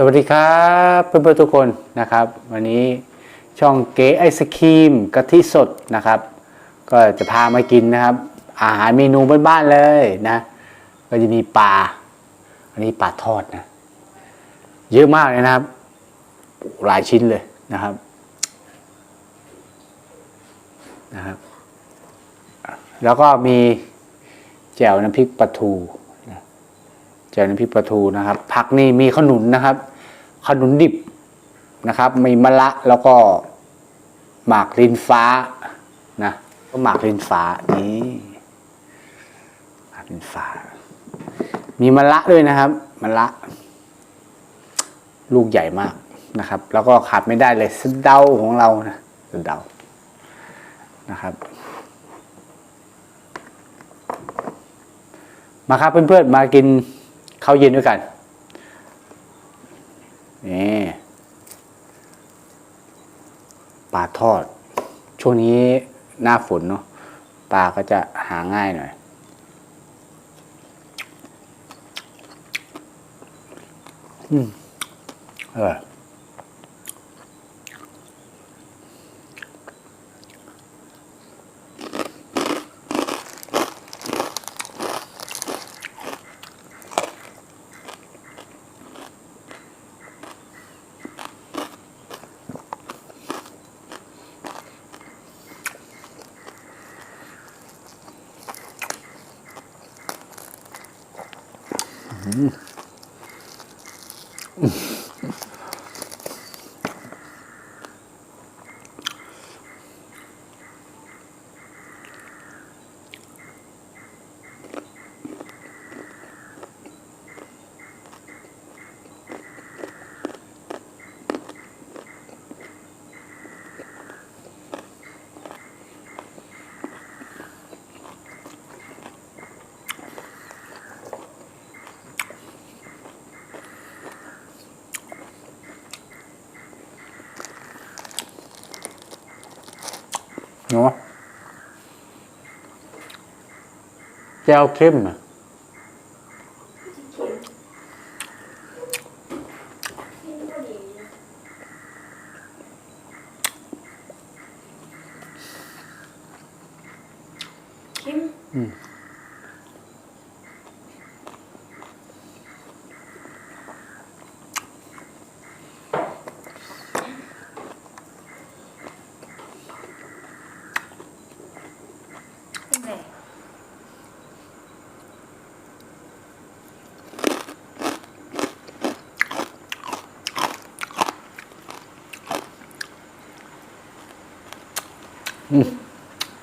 สวัสดีครับเพื่อนๆทุกคนนะครับ วันนี้ช่องเก๋ไอศครีมกะทิสดนะครับ ก็จะพามากินนะครับ อาหารเมนูบ้านๆเลยนะ ก็จะมีปลาอันนี้ปลาทอดนะ เยอะมากเลยนะครับ หลายชิ้นเลยนะครับนะครับ แล้วก็มีแจ่วน้ำพริกปลาทู จ่วน้ำพริกปลาทูนะครับ ผักนี่มีขนุนนะครับ ขนุนดิบนะครับมีมะละแล้วก็หมากรินฟ้านะก็หมากรินฟ้านี่หมากรินฟ้า มีมะละด้วยนะครับมะละ ลูกใหญ่มากนะครับ แล้วก็ขาดไม่ได้เลยสะเดาของเรานะสะเดานะครับมาครับเพื่อนๆมากิน ข้าวเย็นด้วยกันนี่ปลาทอด ช่วงนี้หน้าฝนเนาะปลาก็จะหาง่ายหน่อย อืมอร่อ ย นาะแจ่วเข้มอะ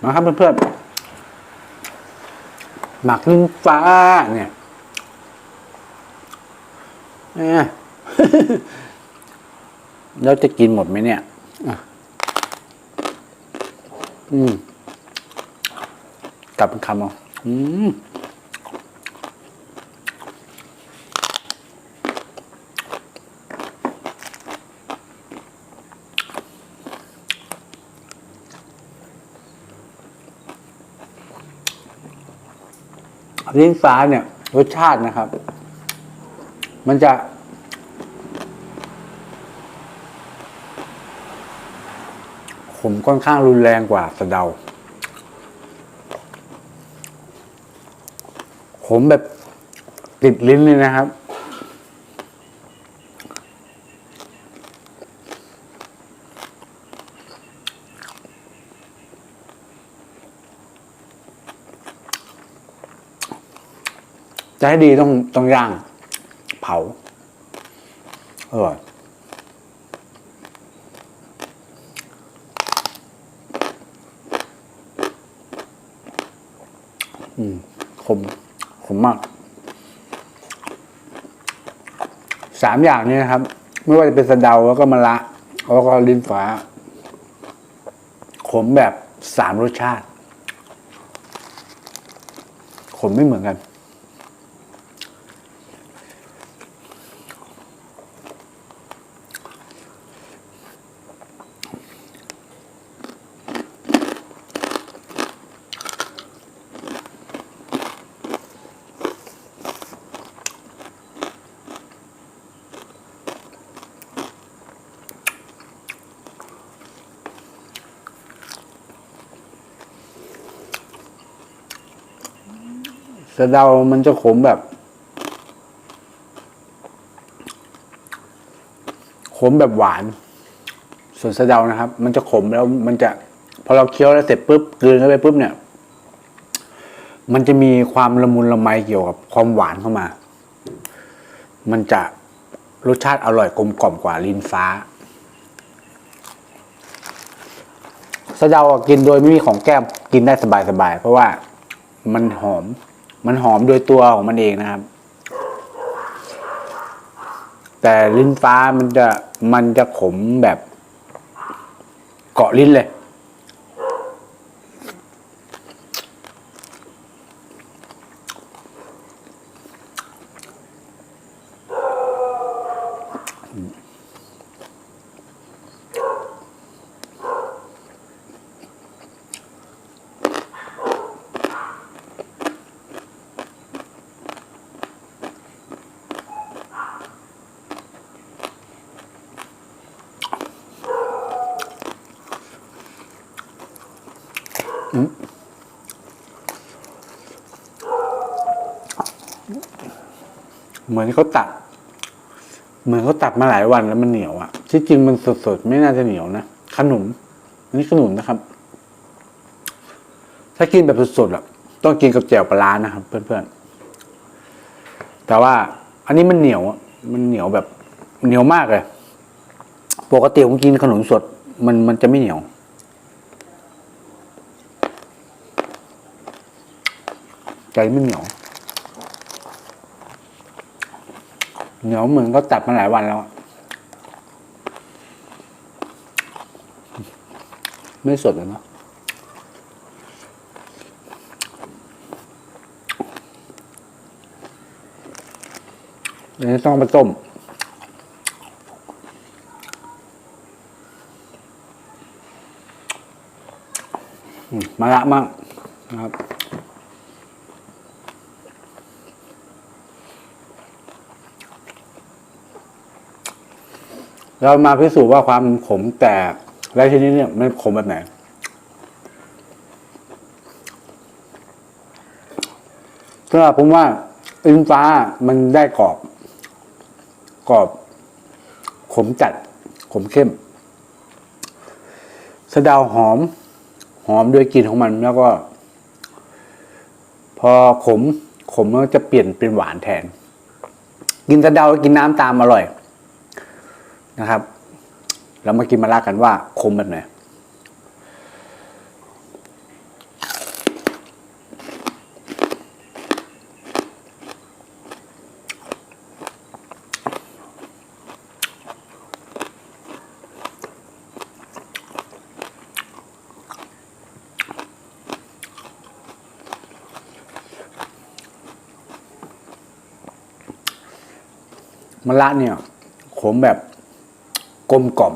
นะครับเพื่อนๆหมักลิ้นฟ้าเนี่ยเนี่ยแล้วจะกินหมดไหมเนี่ยอืม กลับเป็นคำเอาอืม ลิ้นฟ้าเนี่ย รสชาตินะครับ มันจะ ขมค่อนข้างรุนแรงกว่าสะเดา ขมแบบติดลิ้นเลยนะครับ จะให้ดีต้องต้องย่าง เผาอร่อยอืมขมขมมาก สามอย่างนี้นะครับ ไม่ว่าจะเป็นสะเดาแล้วก็มะระแล้วก็ลิ้นฟ้า ขมแบบสามรสชาติ ขมไม่เหมือนกัน สะเดามันจะขมแบบ ขมแบบหวาน ส่วนสะเดานะครับ มันจะขมแล้วมันจะพอเราเคี้ยวแล้วเสร็จปุ๊บกลืนเข้าไปปุ๊บเนี่ย มันจะมีความละมุนละไมเกี่ยวกับความหวานเข้ามา มันจะรสชาติอร่อยกลมกล่อมกว่าลิ้นฟ้าสะเดากินโดยไม่มีของแก้มกินได้สบายๆเพราะว่ามันหอม มันหอมโดยตัวของมันเองนะครับ แต่ลิ้นฟ้ามันจะมันจะขมแบบ เกาะลิ้นเลย เหมือนเขาตัด เหมือนเขาตัดมาหลายวันแล้วมันเหนียวอะที่จริงมันสดๆไม่น่าจะเหนียวนะขนุนอันนี้ขนุนนะครับ ถ้ากินแบบสดๆอะต้องกินกับแจ่วปลาร้านะครับ เพื่อนๆ แต่ว่าอันนี้มันเหนียวอะมันเหนียวแบบเหนียวมากเลย ปกติผมกินขนมสด มันมันจะไม่เหนียวใจไม่เหนียว เหนียวเหมือนก็ตัดมาหลายวันแล้ว ไม่สดเลยเนาะเดี๋ยวนี้ต้องเอาไปต้มมมาละมั่งนะครับ เรามาพิสูจน์ว่าความขมแตกและชนิดเนี่ยมันขมแบบไหนก็ผมว่าอินฟ้ามันได้กรอบ กรอบ ขมจัด ขมเข้มสะดาวหอม หอมด้วยกลิ่นของมันแล้วก็ พอขม ขมแล้วจะเปลี่ยนเป็นหวานแทน กินสะดาแล้วกินน้ำตามอร่อย นะครับเรามากินมาลากันว่าคมแบบไหนมะระเนี่ยขมแบบ กลมกล่อม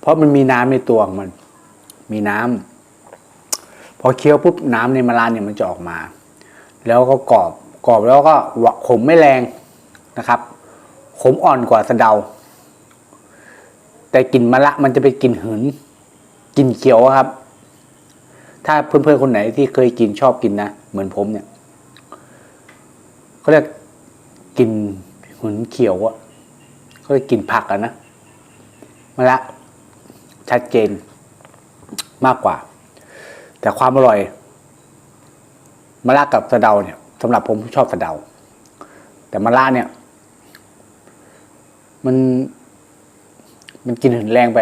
เพราะมันมีน้ำในตัวของมัน มีน้ำพอเคี้ยวปุ๊บน้ำในมะระเนี่ยมันจะออกมา แล้วก็กรอบกรอบแล้วก็ขมไม่แรงนะครับ ขมอ่อนกว่าสะเดา แต่กลิ่นมะระมันจะเป็นกลิ่นหืนกลิ่นเขียวครับ ถ้าเพื่อนๆคนไหนที่เคยกินชอบกินนะเหมือนผมเนี่ยเขาเรียกกลิ่นหืนเขียวอะเขาเรียกกลิ่นผักอะนะ มะละชัดเจนมากกว่า แต่ความอร่อยมะละกับสะเดาเนี่ยสำหรับผมชอบสะเดา แต่มะละเนี่ย มัน มันกินหืนแรงไป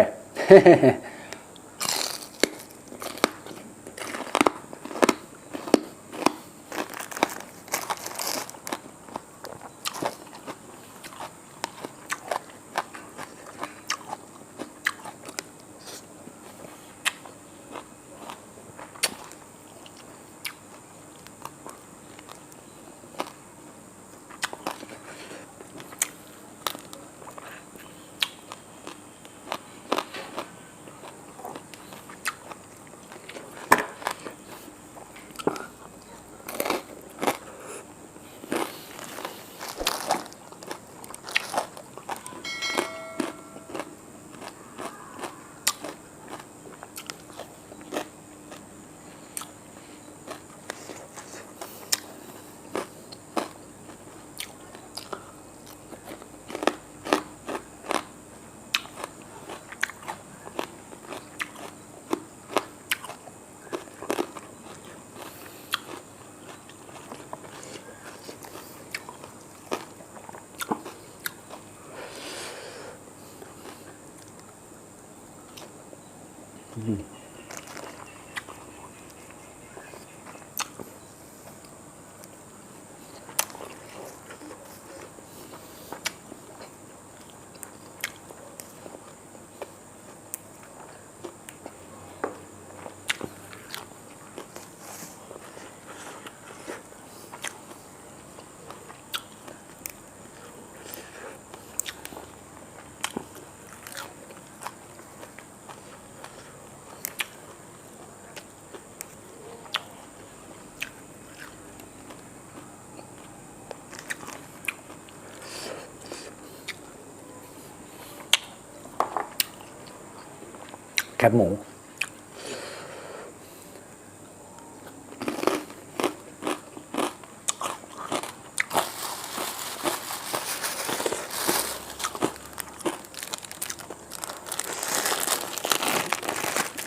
แคบหมู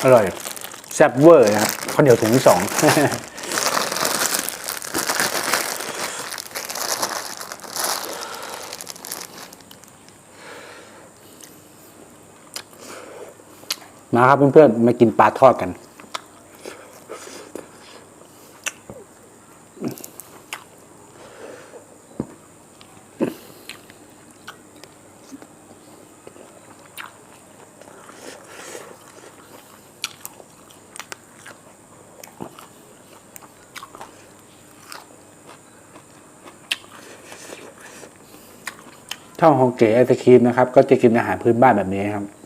อร่อยแซ่บเวอร์นะครับข้าวเหนียวถุงสอง มาครับเพื่อนๆมากินปลาทอดกัน ช่องของเก๋ไอศครีมนะครับ ก็จะกินอาหารพื้นบ้านแบบนี้ครับ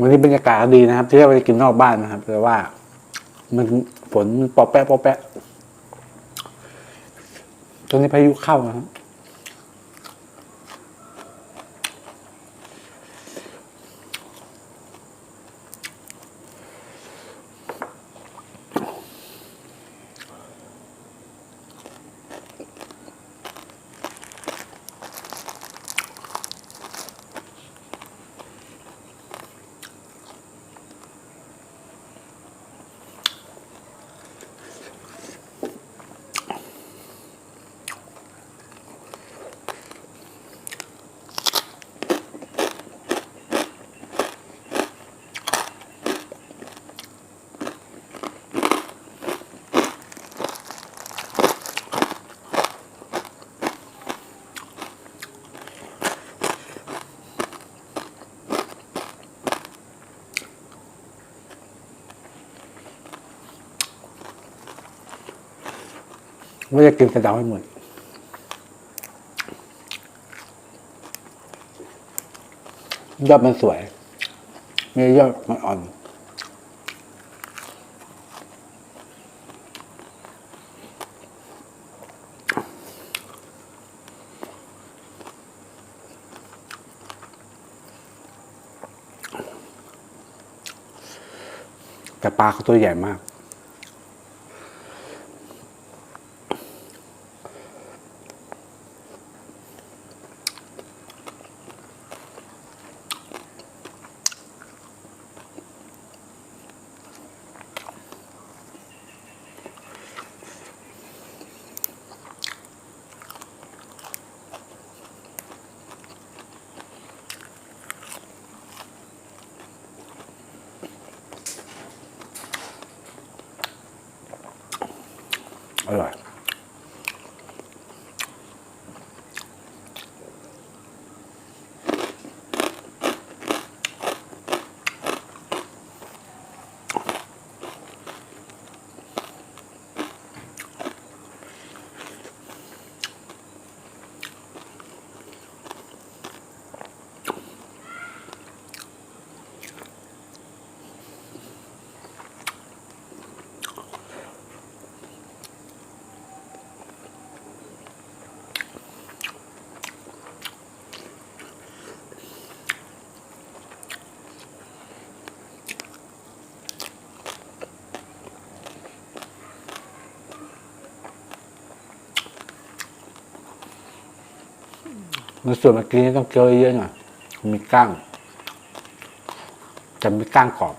วันนี้บรรยากาศดีนะครับ ที่เราไปกินนอกบ้านนะครับแต่ว่า มันฝนมันปอแปะปอแปะตอนนี้พายุเข้านะครับ ว่าจะกินกระเดาให้หมดยอดมันสวย มียอดมันอ่อน แต่ปลาเขาตัวใหญ่มาก มันส่วนเมื่อกี้ต้องเคี้ยวเยอะหน่อยมีก้างจะมีก้างกรอบ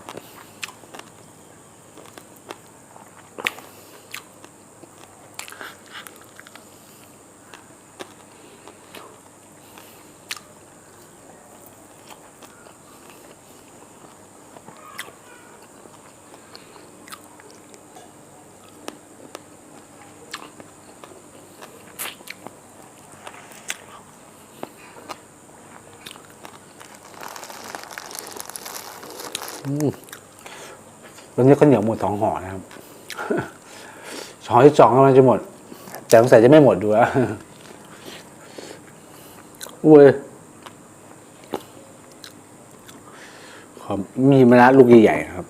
วันนี้ข้าวเหนียวหมดสองห่อนะครับห่อที่สองกำลังจะหมด แต่สงสัยจะไม่หมดด้วอุ้ยขอมีมะระลูกใหญ่ๆครับ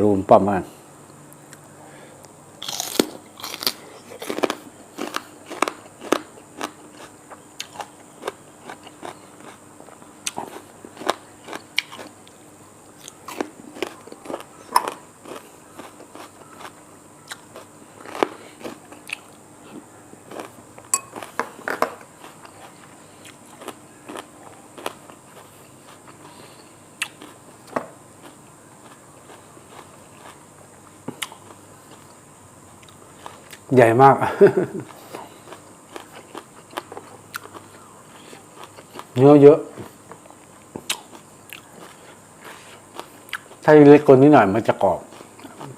รูมป้อมกั ใหญ่มาก เนื้อเยอะ ถ้าเล็กกว่านี้หน่อยมันจะกรอบ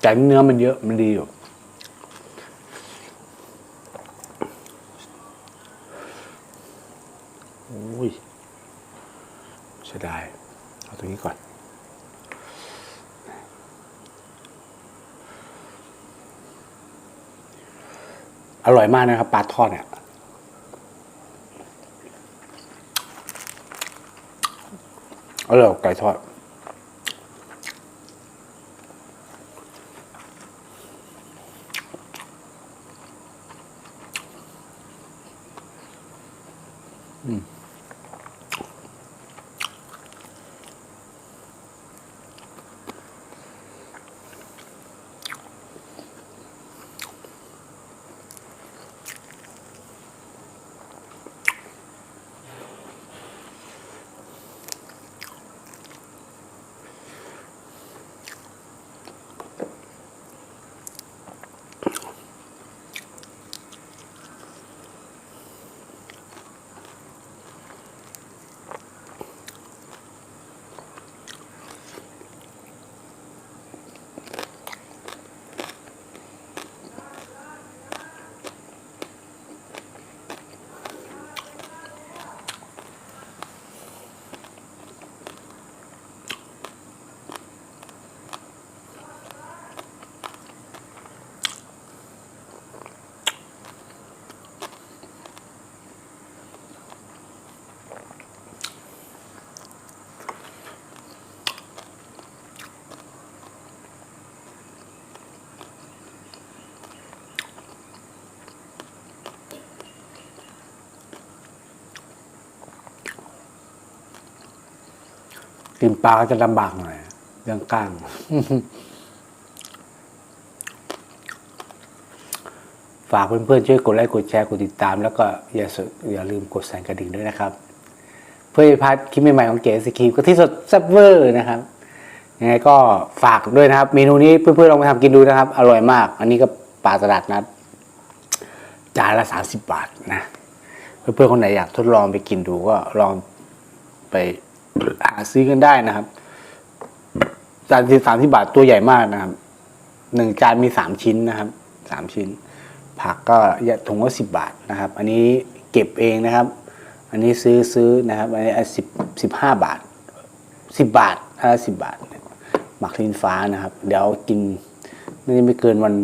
แต่เนื้อมันเยอะมันดีอยู่ โอ้ยเสียดาย เอาตรงนี้ก่อน อ ร่อยมากนะครับปลาทอดเนี่ยอร่อยกว่าไก่ทอด กินปลาจะลำบากหน่อยเรื่องก้างฝากเพื่อนๆช่วยกดไลค์กดแชร์กดติดตาม แล้วก็อย่าอย่าลืมกดสั่นกระดิ่งด้วยนะครับ เพื่อจะพลาดคลิปใหม่ๆของเก๋สกีก็ที่สดซ่บเวอร์นะครับยังไงก็ฝากด้วยนะครับ เมนูนี้เพื่อนๆลองไปทำกินดูนะครับ อร่อยมาก อันนี้ก็ปลาตลาดนัดจานละสามสิบบาทนะ เพื่อนๆคนไหนอยากทดลองไปกินดูก็ลองไป หาซื้อกันได้นะครับจานที่สามที่บาทตัวใหญ่มากนะครับหนึ่งจานมีสามชิ้นนะครับสามชิ้น ผักก็ถุงละสิบบาทนะครับ อันนี้เก็บเองนะครับ อันนี้ซื้อซื้อนะครับ อันนี้สิบสิบห้าบาทสิบบาทถ้าสิบบาทหมักลิ้นฟ้านะครับ เดี๋ยวกินน่าจะไม่เกินวัน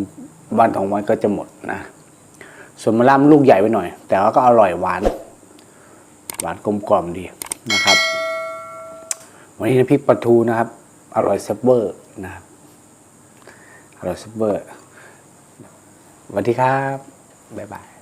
วันสองวันก็จะหมดนะส่วนมะล่ำลูกใหญ่ไปหน่อย แต่ว่าก็อร่อยหวาน หวานกลมกล่อมดีนะครับ วันนี้น้ำพริกปลาทูนะครับ อร่อยซับเบอร์นะครับ อร่อยซับเบอร์สวัสดีครับ บ๊ายบาย